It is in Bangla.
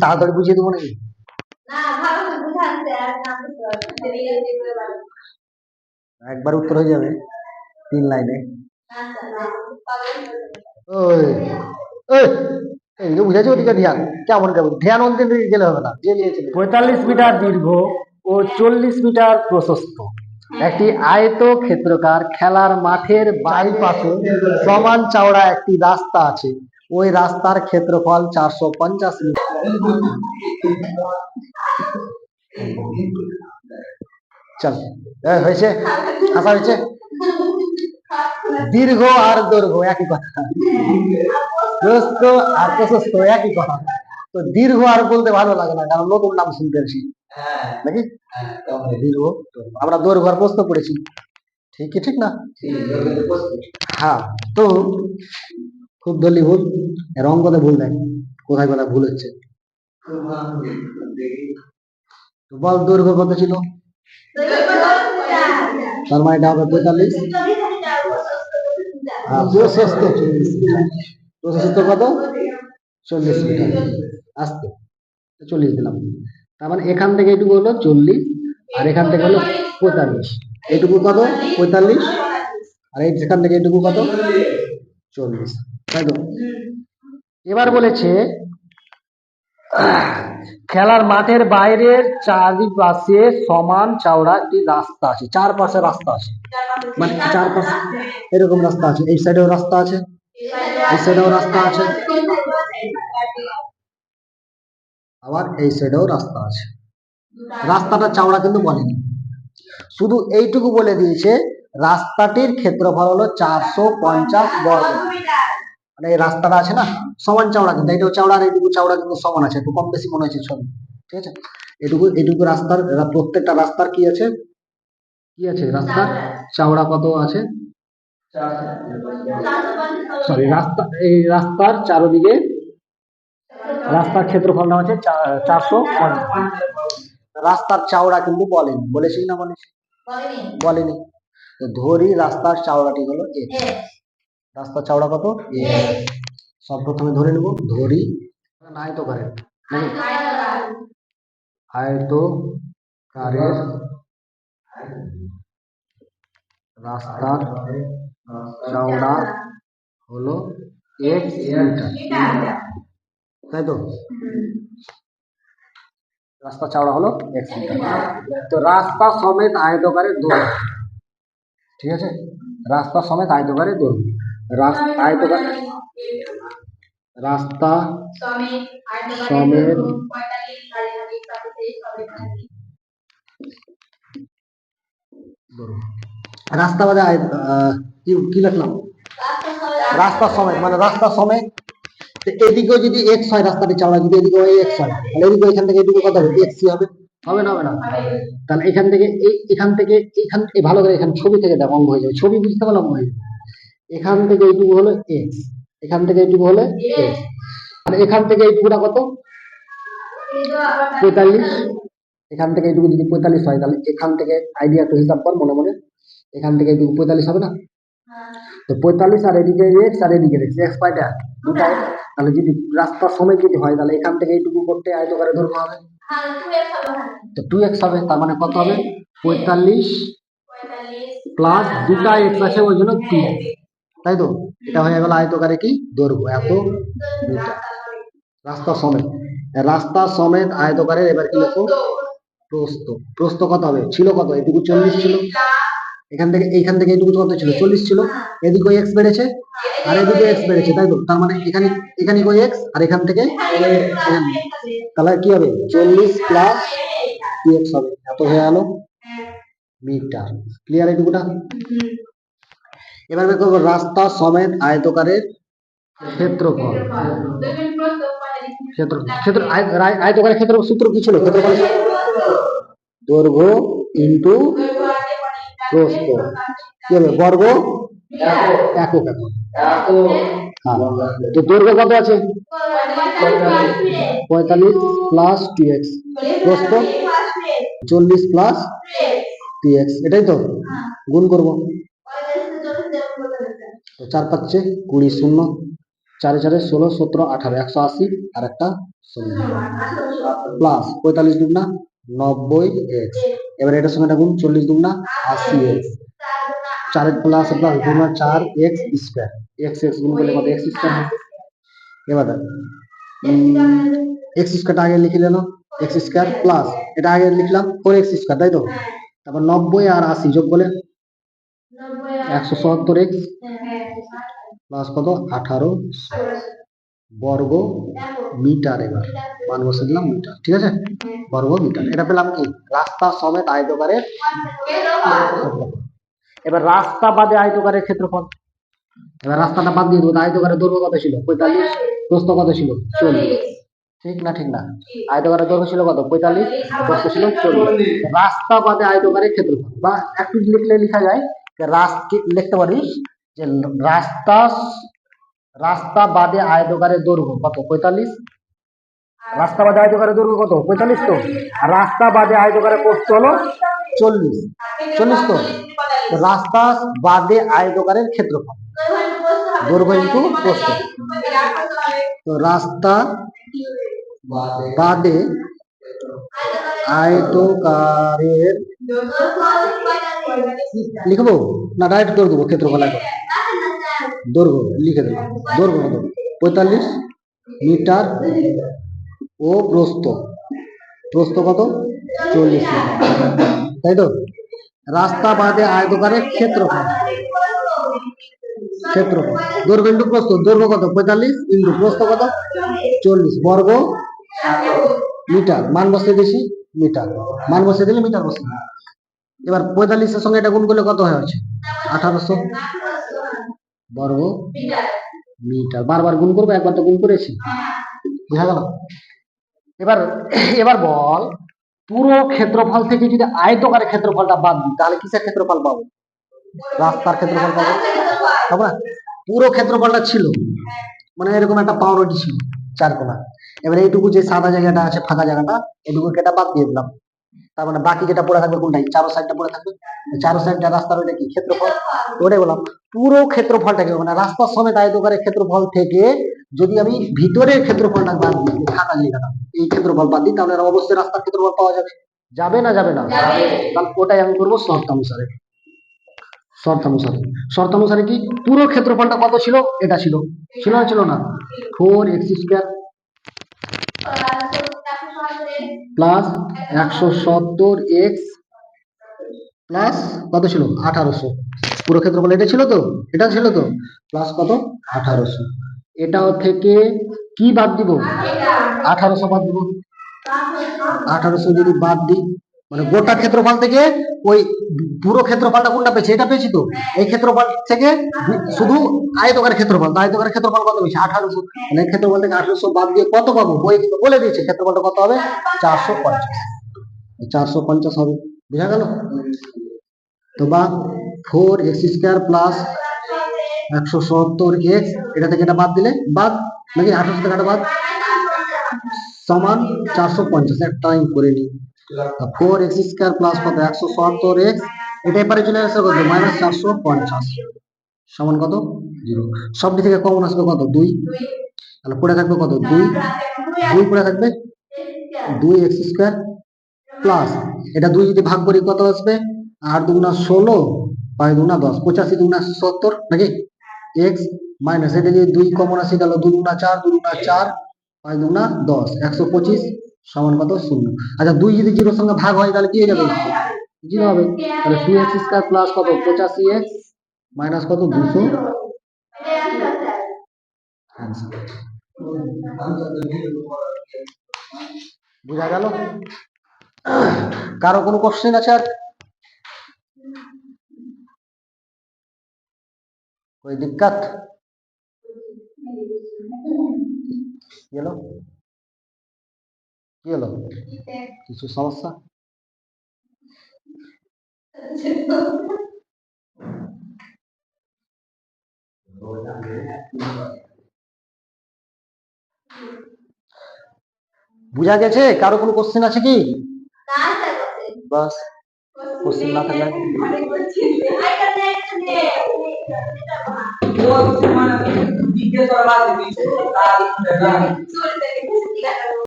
তাড়াতাড়ি বুঝিয়ে দেবো নাকি? একবার উত্তর হয়ে যাবে তিন লাইনে। আচ্ছা হয়ে। ওই বুঝেছ ওদিকে ধ্যান কেমন কেমন? ধ্যান অন্তিম দিকে গেলে হবে না পঁয়তাল্লিশ মিটার দীর্ঘ ও চল্লিশ মিটার প্রশস্ত। একটি আয়ত ক্ষেত্রকার খেলার মাঠের চারিপাশে সমান চওড়া একটি রাস্তা আছে। ওই রাস্তার ক্ষেত্রফল চারশো পঞ্চাশ চল। হয়েছে? আশা হয়েছে? দীর্ঘ আর দৈর্ঘ্য, একই কথা। প্রস্থ আর প্রশস্ত, একই কথা। তো দীর্ঘ আর বলতে ভালো লাগে না, কারণ নতুন নাম শুনতে আসি। নাকি? দীর্ঘ, আমরা দৈর্ঘ্য আর প্রস্থ পড়েছি। ঠিক কি ঠিক না? হ্যাঁ তো খুব দলি ভুল এর অঙ্কতে ভুল দেয় কোথায় কোথায় ভুল হচ্ছে? তো বল, দৈর্ঘ্য কত ছিল? তার মানে এটা হবে পঁয়তাল্লিশ। প্রশস্ত কত? চল্লিশ। মিটার আসতে চল্লিশ দিলাম। তার মানে এখান থেকে এটুকু হলো চল্লিশ, আর এখান থেকে হলো পঁয়তাল্লিশ। এইটুকু কত? পঁয়তাল্লিশ। আর এই সেখান থেকে এটুকু কত? চল্লিশ। তাই তো এবার বলেছে, খেলার মাঠের বাইরের চারিপাশে সমান চওড়া একটি রাস্তা আছে, চারপাশে রাস্তা আছে। মানে চারপাশে এরকম রাস্তা আছে, এই সাইডেও রাস্তা আছে, এই সাইডেও রাস্তা আছে। আবার এই সাইডেও রাস্তা আছে। রাস্তাটা চাওড়া কিন্তু বলেনি। শুধু এইটুকু বলে দিয়েছে রাস্তাটির ক্ষেত্রফল হলো চারশো পঞ্চাশ বর্গ। মানে এই রাস্তাটা আছে না সমান চাওড়া কিন্তু এটাও চাওড়া আর এইটুকু চাওড়া কিন্তু সমান আছে একটু কম বেশি মনে হচ্ছে ছবি ঠিক আছে? এটুকু এটুকু রাস্তার প্রত্যেকটা রাস্তার কি আছে? কি আছে? রাস্তার চাওড়া কত আছে? সরি রাস্তা এই রাস্তার চারদিকে রাস্তার ক্ষেত্রফলটা হচ্ছে চা- চারশো পঞ্চাশ। রাস্তার চাওড়া কিন্তু বলেনি বলেছি না বলেছি? বলেনি। তো ধরি রাস্তার চাওড়াটি হলো এ। রাস্তার চাওড়া কত? এ। সব প্রথমে ধরে নেব। ধরি। আয়ত করে আয়ত কারের রাস্তার চাওড়া হলো এক মিটার। তাই তো? রাস্তা চাওড়া হলো এক মিটার। তো রাস্তা সমেত আয়তকারের দৈর্ঘ্য। ঠিক আছে? রাস্তা সমেত দৈর্ঘ্য রাস্তা আয়তকার রাস্তা সমেত রাস্তা আহ, কি লিখলাম? রাস্তা সমেত মানে রাস্তা সমেত এদিকেও যদি এক্স হয় রাস্তাটি চাওড়া যদি এদিকে এক্স হয় তাহলে এদিকে এখান থেকে এদিকে কত হবে? এক্স হবে। হবে না হবে না। তাহলে এখান থেকে এখান থেকে এখান এই ভালো করে এখানে ছবি থেকে দেখো অঙ্গ হয়ে যাবে। ছবি বুঝতে পারলাম অঙ্গ হয়ে যাবে। এখান থেকে এইটুকু হলো এক্স এখান থেকে এইটুকু হলো এক্স আর এখান থেকে এইটুকুটা কত? পঁয়তাল্লিশ। এখান থেকে এইটুকু যদি পঁয়তাল্লিশ হয়, তাহলে এখান থেকে আইডিয়া একটু হিসাব কর মনে মনে। এখান থেকে এইটুকু পঁয়তাল্লিশ হবে না? তো পঁয়তাল্লিশ আর এদিকে এক্স আর এদিকে এক্স এক্স কয়টা? দুটা তাহলে যদি রাস্তার সময় যদি হয়, তাহলে এখান থেকে এইটুকু করতে আয়তকারে দৈর্ঘ্য হবে তো টু এক্স হবে তার মানে কত হবে? পঁয়তাল্লিশ প্লাস দুটা এক্স আছে ওই জন্য টু তাই তো? এটা হয়ে গেল আয়তকারে কি? দৈর্ঘ্য। এত দুটা। রাস্তা সমেত। রাস্তা সমেত আয়তকারের এবার কি লেখো? প্রস্থ। প্রস্ত কত হবে? ছিল কত? এটুকু চল্লিশ ছিল। এখান থেকে, এইখান থেকে এইটুকু কত ছিল, চল্লিশ ছিল। এদিকে এক্স বেড়েছে, আর এদিকে এক্স বেড়েছে, তাই তো? তার মানে এখানে এখানে কই এক্স আর এখান থেকে তাহলে কি হবে? চল্লিশ প্লাস হবে। এত হয়ে গেল মিটার। ক্লিয়ার এইটুকুটা? এবার বের রাস্তা সমেত আয়তকারের ক্ষেত্রফল। ক্ষেত্র ক্ষেত্র আয়- আয়- আয়তকারের ক্ষেত্র সূত্র কি ছিল? ক্ষেত্রফল দৈর্ঘ্য ইন্টু কি হবে বর্গ? একক একক। হ্যাঁ তো দৈর্ঘ্য কত আছে? পঁয়তাল্লিশ প্লাস টু এক্স প্রস্থ চল্লিশ প্লাস টু এক্স এটাই তো? গুণ করব। তো চার পাচ্ছে কুড়ি শূন্য। চারে চারে ষোলো, সতেরো, আঠারো, একশো আশি আর একটা ষোলো প্লাস পঁয়তাল্লিশ দুগুনা নব্বই এক্স এবার এটার সঙ্গে এটা গুণ চল্লিশ দুগুনা আশি এক্স। চারের প্লাস প্লাস দুগুনা চার এক্স স্কোয়ার। এক্স এক্স গুণ করলে কত? এক্স স্কোয়ার হয়। এবার এক্স স্কোয়ারটা আগে লিখে নিলাম এক্স স্কোয়ার প্লাস এটা আগে লিখলাম ফোর এক্স স্কোয়ার, তাই তো? তারপর নব্বই আর আশি যোগ করলে একশো সত্তর এক্স। প্লাস কত? আঠারো। বর্গ মিটার এবার। মান বসে দিলাম মিটার, ঠিক আছে? বর্গ মিটার। এটা পেলাম কি? রাস্তা সমেত আয়তকারের এবার রাস্তা বাদে আয়তকারের ক্ষেত্রফল। এবার রাস্তাটা বাদ দিয়ে দেবো আয়তকারের দৈর্ঘ্য কত ছিল? পঁয়তাল্লিশ। প্রস্থ কত ছিল? চল্লিশ। ঠিক না ঠিক না? আয়তকারের দৈর্ঘ্য ছিল কত? পঁয়তাল্লিশ। প্রস্থ ছিল চল্লিশ। রাস্তা বাদে আয়তকারের ক্ষেত্রফল। বা একটু লিখলে লেখা যায় রাস্তা লিখতে পারিস? যে রাস্তা রাস্তা বাদে আয়তকারের দৈর্ঘ্য কত? পঁয়তাল্লিশ? রাস্তা বাদে আয়তকারের দৈর্ঘ্য কত? পঁয়তাল্লিশ তো। রাস্তা বাদে আয়তকারের প্রস্থ হলো চল্লিশ। চল্লিশ তো। রাস্তা বাদে আয়তকারের ক্ষেত্রফল। দৈর্ঘ্য ইন্টু প্রস্থ তো রাস্তা বাদে আয়তকারের লিখব? না ডাইরেক্ট করে দেবো ক্ষেত্রফল এখন দৈর্ঘ্য লিখে দিলাম দৈর্ঘ্য কত পঁয়তাল্লিশ মিটার ও প্রস্থ। প্রস্থ কত? চল্লিশ তাই তো? রাস্তা বাদে আয়তকারের ক্ষেত্রফল। ক্ষেত্রফল। দৈর্ঘ্য ইন্টু প্রস্থ। দৈর্ঘ্য কত? পঁয়তাল্লিশ ইন্টু প্রস্থ কত? চল্লিশ। বর্গ মিটার। মান বসে দিয়েছি মিটার। মান বসে দিলে মিটার বসে এবার পঁয়তাল্লিশের সঙ্গে এটা গুণ করলে কত হয়ে? আছে আঠারোশো। বর্গ মিটার। বারবার গুণ করব, একবার তো গুণ করেছি। বোঝা গেল? এবার এবার বল, পুরো ক্ষেত্রফল থেকে যদি আয়তকার ক্ষেত্রফলটা বাদ দিই, তাহলে কিসের ক্ষেত্রফল পাবো? রাস্তার ক্ষেত্রফল পাবো? না? পুরো ক্ষেত্রফলটা ছিল। মানে এরকম একটা পাউরুটি ছিল চার কোনা এবার এইটুকু যে সাদা জায়গাটা আছে, ফাঁকা জায়গাটা, এটুকু কেটে বাদ দিয়ে দিলাম। তার মানে বাকি যেটা পড়ে থাকবে কোনটাই? চারো সাইডটা পড়ে থাকবে। চারো সাইডটা রাস্তার ওইটা কি? ক্ষেত্রফল? ওটাই বললাম। পুরো ক্ষেত্রফলটাকে মানে রাস্তার সমেত আয়তকারের ক্ষেত্রফল থেকে যদি আমি ভিতরের ক্ষেত্রফলটা বাদ দিই ফাঁকা জায়গাটা এই ক্ষেত্রফল বাদ দিই তাহলে অবশ্যই রাস্তার ক্ষেত্রফল পাওয়া যাবে। যাবে না যাবে না? তাহলে ওটাই আমি করব শর্ত অনুসারে শর্ত অনুসারে শর্ত অনুসারে কি? পুরো ক্ষেত্রফলটা কত ছিল? এটা ছিল। ছিল না ছিল না। ফোর এক্স স্কোয়ার প্লাস একশো সত্তর এক্স প্লাস কত ছিল? আঠারোশো। পুরো ক্ষেত্রফল এটা ছিল তো? এটা ছিল তো? প্লাস কত? আঠারোশো। এটাও থেকে কি বাদ দিব? আঠারোশো বাদ দিব। আঠারোশো যদি বাদ দিই মানে গোটা ক্ষেত্রফল থেকে ওই পুরো ক্ষেত্রফলটা কোনটা পেয়েছি? এটা পেয়েছি তো। এই ক্ষেত্রফল থেকে শুধু আয়তকার ক্ষেত্রফল। আয়তকার ক্ষেত্রফল কত পেয়েছি? আঠারোশো। মানে ক্ষেত্রফল থেকে আঠারোশো বাদ দিয়ে কত পাবো? বই বলে দিয়েছে, ক্ষেত্রফলটা কত হবে? চারশো পঞ্চাশ। চারশো পঞ্চাশ হবে। বুঝা গেল? তো বা ফোর এক্স স্কোয়ার প্লাস একশো সত্তর এক্স, এটা থেকে এটা বাদ দিলে বাদ? নাকি আঠারোশো টাকাটা বাদ? সমান চারশো পঞ্চাশ। একটা টাইম করে নিই। ফোর এক্স স্কোয়ার প্লাস কত? একশো সত্তর এক্স এটা এবারে চলে আসবে কত? মাইনাস চারশো পঞ্চাশ। সমান কত? জিরো সব দিক থেকে কমন আসবে কত? দুই। তাহলে পড়ে থাকবে কত? দুই। দুই পড়ে থাকবে দুই এক্স স্কোয়ার প্লাস এটা দুই যদি ভাগ করি কত আসবে? আট দুগুণা ষোলো পাঁচ দুগুণা দশ। পঁচাশি দুগুণা সত্তর নাকি? এক্স মাইনাস এটা যদি দুই কমন আসে গেল দুগুণা চার দুগুণা চার, পাঁচ দুগুণা দশ। একশো পঁচিশ সমান কত শূন্য আচ্ছা দুই যদি জিরোর সঙ্গে ভাগ হয় তাহলে কি হয়ে যাবে জিরো হবে তাহলে টু এক্স স্কোয়ার প্লাস কত পঁচাশি এক্স মাইনাস কত দুশো answer। বুঝা গেল কারো কোনো কোশ্চেন আছে আর कोई दिक्कत কি হলো কি হলো? কিছু সমস্যা? বুঝা গেছে? কারও কোনো কোশ্চেন আছে কি? বাস কোশ্চেন না থাকলে